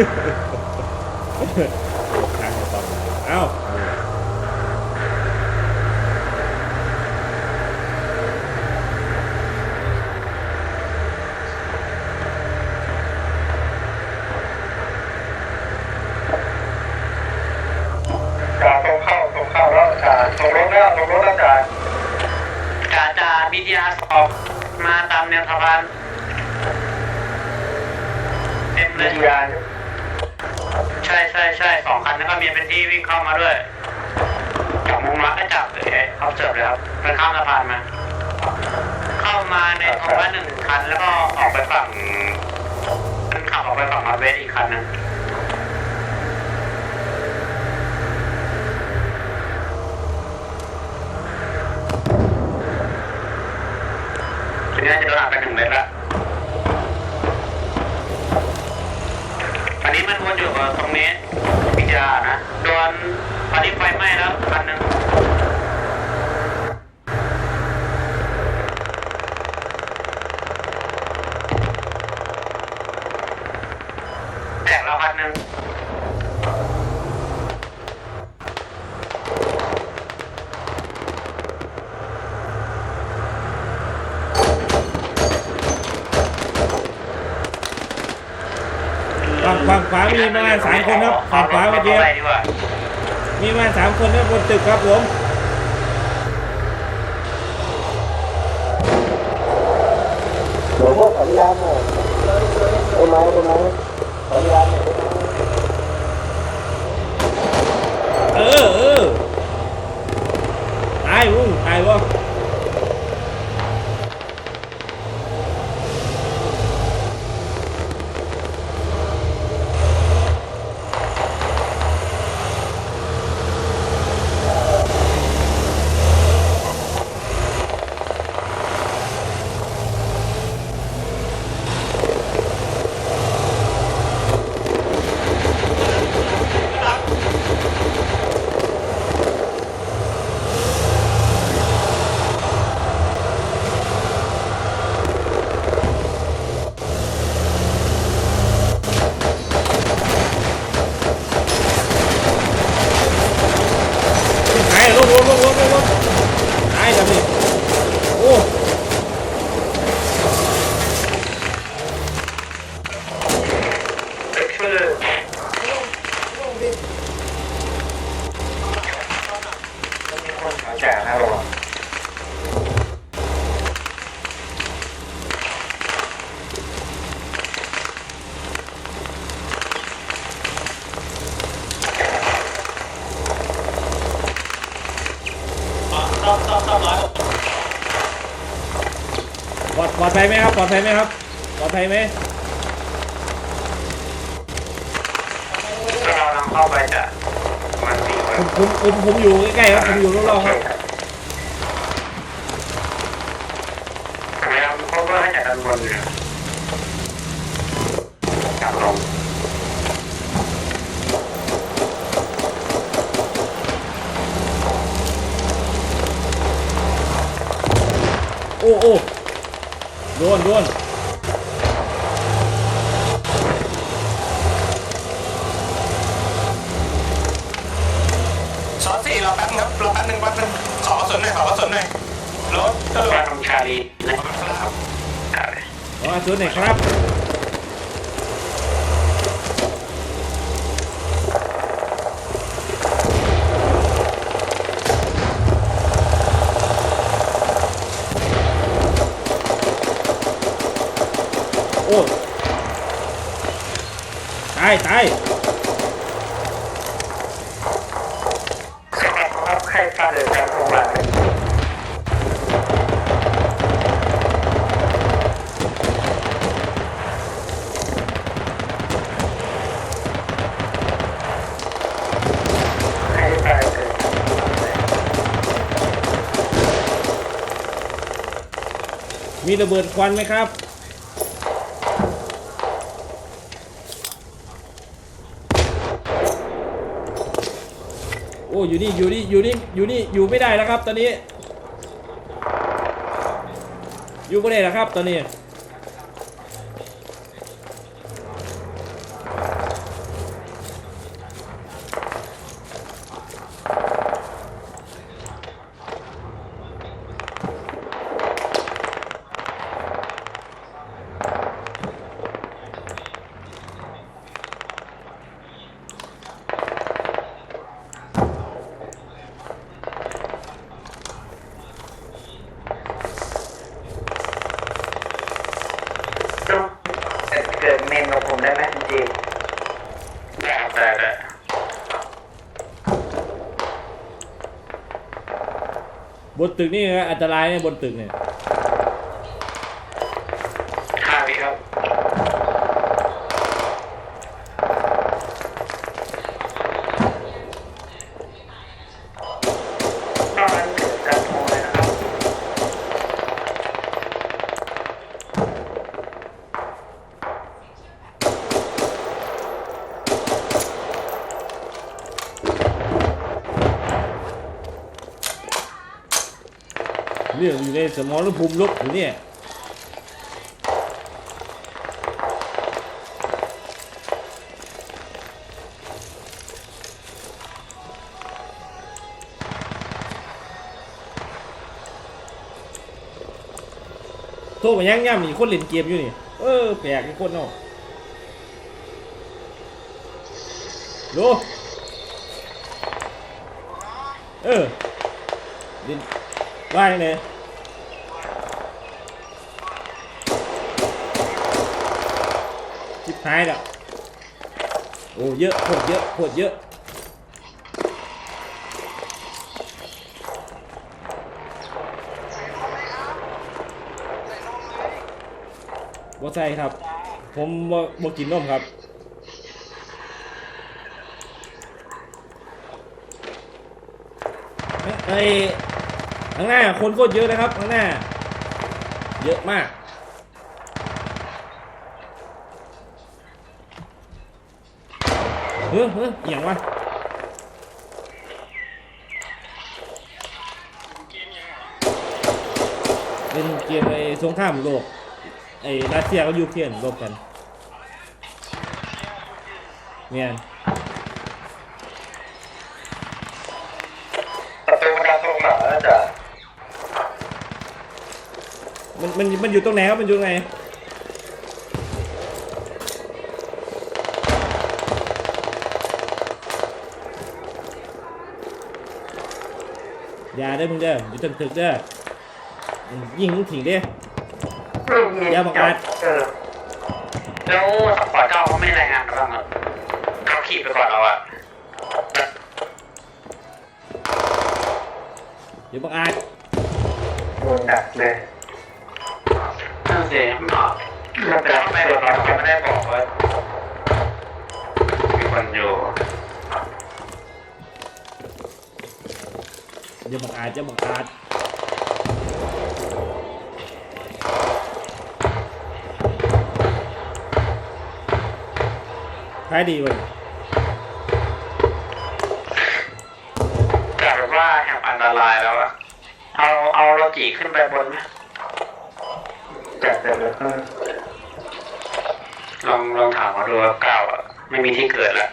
ทางต่อมาเอ้าจ่งเข้าตรงเข้าแล้วจ่งรถแล้วตรงรถแล้วจ่าจ่าจ่าบีทีอาสองมาตามแนวสะพานเต็มเลวิยทยา ใช่ใช่ใช่สองคันแล้วก็มีเป็นที่วิ่งเข้ามาด้วยจับมุงรักก็จับเลยเขาเสิร์ฟเลยครับมันข้ามสะพานมา เข้ามาในตรงนั้นหนึ่งคันแล้วก็ออกไปฝั่งมันขับออกไปฝั่งมาเวสอีกคันหนึงทีนี้จะโดนอัดไปหนึ่งเมตรละอันนี้มันวนอยู่กับ ตรงนี้พิจารณานะโดนตอนนี้ไฟไหม้แล้วคันหนึ่ง แตกแล้วพันหนึ่ง ฝั่งฝั่ง ขวามีประมาณสามคนครับฝั่งขวาเมื่อกี้มีประมาณสามคนครับบนตึกครับผมหลวงพ่อสัญญาณหน่อยต้นไม้ต้นไม้สัญญาณเออเออตายวุ้งตายวะ ตายลงลงลงลงลงลงตายแล้วนี่โอ้ คือ จ่านะหรอ ปลอดปลอดภัยไหมครับ ปลอดภัยไหมครับ ปลอดภัยไหมเรากำลังเข้าไปจะมันมีคนผมผมผมผมอยู่ใกล้ๆครับ ผมอยู่รอบๆครับพยายามเขาก็ให้จากด้านบนอยู่กลับลงโอ้โอ้ โดนโดนซอสสี่รอแป๊บนึงครับรอแป๊บนึงแป๊บนึงขอกระสุนหน่อยขอกระสุนหน่อยรถตำรวกาจรทำชาลีนะครับ ขออาชุดหน่อยครับโอ้ตายตายครับใครกาเดินทางของเราให้ตามีระเบิดควันไหมครับ อ้อยู่นี่อยู่นี่อยู่นี่อยู่นี่อยู่ไม่ได้แล้วครับ ตอนนี้ อยู่ไม่ได้แล้วครับ ตอนนี้ ได้ไหมจริงได้ครับได้ได้บนตึกนี่นะอันตรายเนี่ยบนตึกเนี่ย ห้าวิครับตอนนั้นถึงกระทงเลยนะครับ เรื่องอยู่ในสมองภูมิลบอยู่เนี่ยโทรมายังย่ำนี่คนเล่นเกมอยู่นี่ เออแปลกไอ้คนเนาะดูเออเล่น ว่ายังไงจิบหายแล้วโอ้เยอะโคตรเยอะโคตรเยอะบ่ใส่ครับ ผมบ่บ่กินนมครับไอ้ ข้างหน้าคนโคตรเยอะนะครับข้างหน้า เยอะมากเฮ้ยเฮ้ยอหย่างวะเป็นเกมไอ้สงครามโลกไอ้รัสเซียกับยูเครนรบกันเนี่ย ประตูดาวตรงไหนจะ มันมันมันอยู่ตรงไหนครับมันอยู่ตรงไหนอย่าได้มึงเด้ออยู่ตึกตึกเด้อยิงมึงถี่เด้อย่าบังอาจเออแล้วสปอร์ตเจ้าเขาไม่รายงานบ้างเหรอเขาขี่ไปก่อนเราอะเดี๋ยวบังอาจโดนดักเลย นั่นสิแต่ทำไมเราไม่ได้บอกว่ามีคนอยู่เดี๋ยวบังอาจจะบังอาจขายดีเว้ยกลายเป็นว่าแห่งอันตรายแล้วอะเอาเอาเราจีขึ้นไปบนไหม จัดเลยลองลองถามเขาดูว่าเก้าอะไม่มีที่เกิดแล้ว